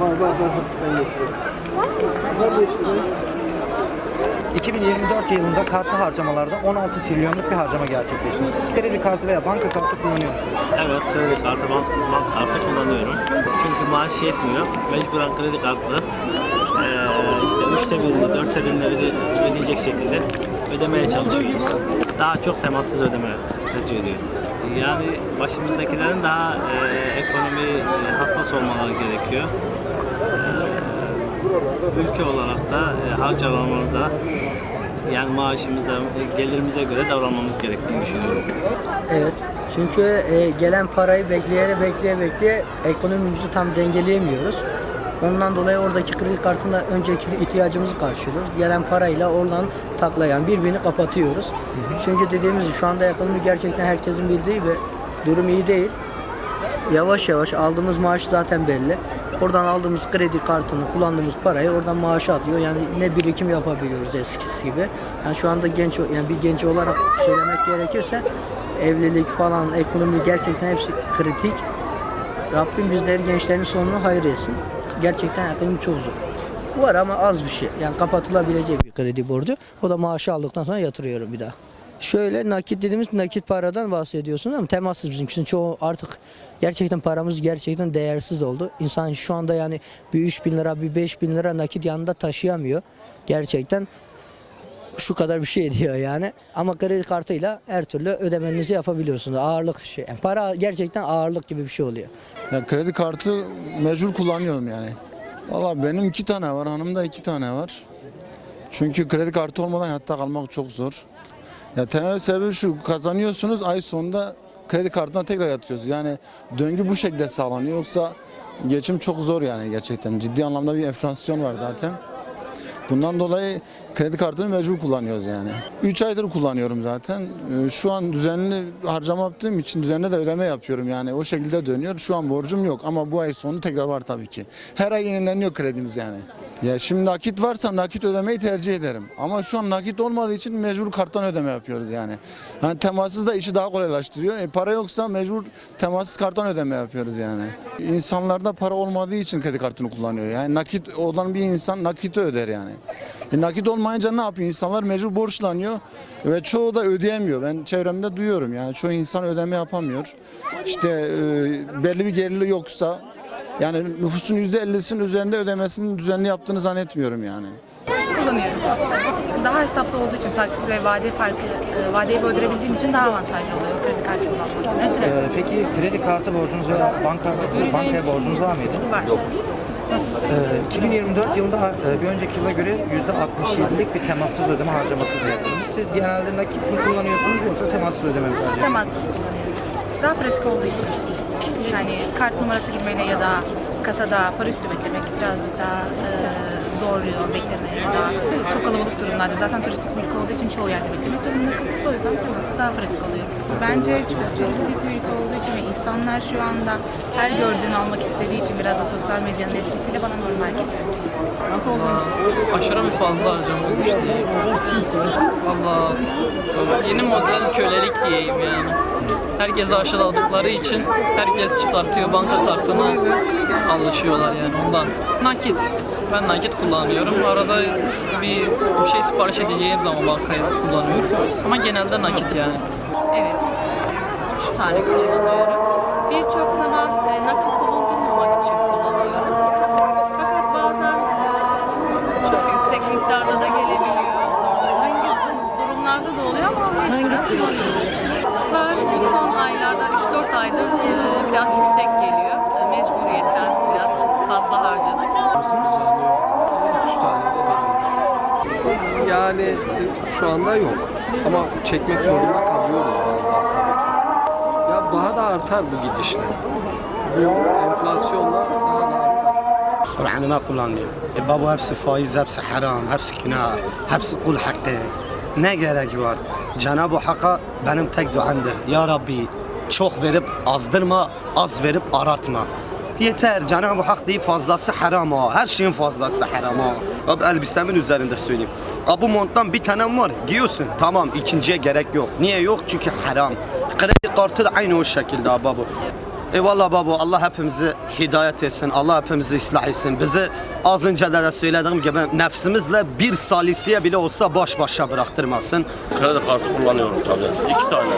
Var var var. Ben getiriyorum. Bunlar 5 lira. 2024 yılında kartı harcamalarda 16 trilyonluk bir harcama gerçekleşmiş. Siz kredi kartı veya banka kartı kullanıyor musunuz? Evet kredi kartı, bank, bank kartı kullanıyorum. Çünkü maaş yetmiyor. Mecburen kredi kartı eee işte üçte birini, dörtte birini öde, ödeyecek şekilde ödemeye çalışıyoruz. Daha çok temassız ödeme tercih ediyorum. Yani başımızdakilerin daha eee, ekonomi eee, hassas olmaları gerekiyor. Eee, ülke olarak da eee, harcamalarımıza yani maaşımıza, e, gelirimize göre davranmamız gerektiğini düşünüyorum. Evet. Çünkü e, gelen parayı bekleyerek bekleye bekleye ekonomimizi tam dengeleyemiyoruz. Ondan dolayı oradaki kredi kartında önceki ihtiyacımızı karşılıyoruz. Gelen parayla oradan taklayan birbirini kapatıyoruz. Çünkü dediğimiz şu anda ekonomi gerçekten herkesin bildiği ve durum iyi değil. Yavaş yavaş aldığımız maaş zaten belli. Oradan aldığımız kredi kartını kullandığımız parayı oradan maaşa atıyor. Yani ne birikim yapabiliyoruz eskisi gibi. Yani şu anda genç yani bir genç olarak söylemek gerekirse evlilik falan ekonomi gerçekten hepsi kritik. Rabbim bizleri gençlerin sonunu hayır etsin. Gerçekten ekonomi çok zor. Var ama az bir şey. Yani kapatılabilecek bir kredi borcu. O da maaşı aldıktan sonra yatırıyorum bir daha. Şöyle nakit dediğimiz nakit paradan bahsediyorsunuz ama temassız bizimkisinin çoğu artık gerçekten paramız gerçekten değersiz oldu. İnsan şu anda yani bir 3 bin lira bir 5 bin lira nakit yanında taşıyamıyor. Gerçekten şu kadar bir şey diyor yani. Ama kredi kartıyla her türlü ödemenizi yapabiliyorsunuz. Ağırlık şey. Yani para gerçekten ağırlık gibi bir şey oluyor. Ya kredi kartı mecbur kullanıyorum yani. Valla benim iki tane var, hanımda iki tane var. Çünkü kredi kartı olmadan hayatta kalmak çok zor. Ya temel sebebi şu, kazanıyorsunuz ay sonunda kredi kartına tekrar yatıyoruz. Yani döngü bu şekilde sağlanıyor. Yoksa geçim çok zor yani gerçekten. Ciddi anlamda bir enflasyon var zaten. Bundan dolayı kredi kartını mecbur kullanıyoruz yani. 3 aydır kullanıyorum zaten. Ee, Şu an düzenli harcama yaptığım için düzenli de ödeme yapıyorum yani. O şekilde dönüyor. Şu an borcum yok ama bu ay sonu tekrar var tabii ki. Her ay yenileniyor kredimiz yani. Ya şimdi nakit varsa nakit ödemeyi tercih ederim. Ama şu an nakit olmadığı için mecbur karttan ödeme yapıyoruz yani. Hani temassız da işi daha kolaylaştırıyor. E, para yoksa mecbur temassız karttan ödeme yapıyoruz yani. İnsanlarda para olmadığı için kredi kartını kullanıyor. Yani nakit olan bir insan nakiti öder yani. E, nakit olmayınca ne yapıyor? İnsanlar mecbur borçlanıyor ve çoğu da ödeyemiyor. Ben çevremde duyuyorum yani çoğu insan ödeme yapamıyor. İşte e, belli bir geliri yoksa yani nüfusun %50'sinin üzerinde ödemesini düzenli yaptığını zannetmiyorum yani. kullanıyorum. Daha hesaplı olduğu için taksit ve vade farkı, e, vadeyi böldürebildiğim için daha avantajlı oluyor kredi kartı kullanmak. Mesela Ee, peki kredi kartı borcunuz veya banka, bankaya borcunuz var mıydı? var. Ee, 2024 yılında e, bir önceki yıla göre %67'lik bir temassız ödeme harcaması yaptınız. Siz genelde nakit mi kullanıyorsunuz yoksa temassız ödeme mi ediyorsunuz? Temassız kullanıyorum. Daha pratik olduğu için. Yani kart numarası girmeyle ya da kasada para üstü beklemek birazcık daha e, zorluyor beklemeye ya da çok kalabalık durumlarda. Zaten turistik bir ülke olduğu için çoğu yerde beklemek durumunda kalıyoruz. O yüzden temassız daha pratik oluyor. Bence çok turistik bir ülke olduğu için ve insanlar şu anda her gördüğünü almak istediği için biraz da sosyal medyanın etkisiyle bana normal geliyor. aşırı bir fazla harcama olmuş diyeyim. Valla yeni model kölelik diyeyim yani. Herkese aşıladıkları için herkes çıkartıyor banka kartını alışıyorlar yani ondan. Nakit. Ben nakit kullanıyorum. Arada bir, bir şey sipariş edeceğim zaman bankayı kullanıyorum. Ama genelde nakit yani. Evet. Üç tane kullanıyorum. Birçok zaman e, nakit bulundurmamak için aydır e, biraz yüksek geliyor. E, Mecburiyetten biraz fazla harcadık. Yani şu anda yok. Ama çekmek zorunda kalıyoruz bazen. Ya daha da artar bu gidişle. Bu enflasyonla daha da artar. Kur'an'ına kullanıyor. E baba hepsi faiz, hepsi haram, hepsi günah, hepsi kul hakkı. Ne gerek var? Cenab-ı Hakk'a benim tek duamdır. Ya Rabbi çok verip azdırma, az verip arartma. Yeter Cenab-ı Hak değil fazlası haram ha. Her şeyin fazlası haram ha. Abi elbisemin üzerinde söyleyeyim. Abi bu monttan bir tane var giyiyorsun. Tamam ikinciye gerek yok. Niye yok? Çünkü haram. Kredi kartı da aynı o şekilde abi bu. Eyvallah baba Allah hepimizi hidayet etsin. Allah hepimizi ıslah etsin. Bizi az önce de, de söylediğim gibi nefsimizle bir salisiye bile olsa baş başa bıraktırmasın. Kredi kartı kullanıyorum tabii. İki tane.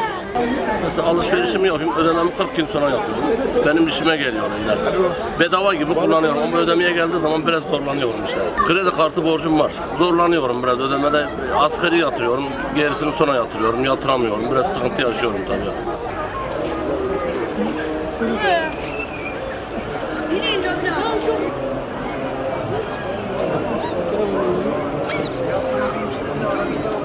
Mesela alışverişimi yapayım, ödememi 40 gün sonra yapıyorum. Benim işime geliyor yine. Bedava gibi kullanıyorum ama ödemeye geldiği zaman biraz zorlanıyorum işte. Kredi kartı borcum var. Zorlanıyorum biraz ödemede. Asgari yatırıyorum, gerisini sonra yatırıyorum, yatıramıyorum. Biraz sıkıntı yaşıyorum tabii.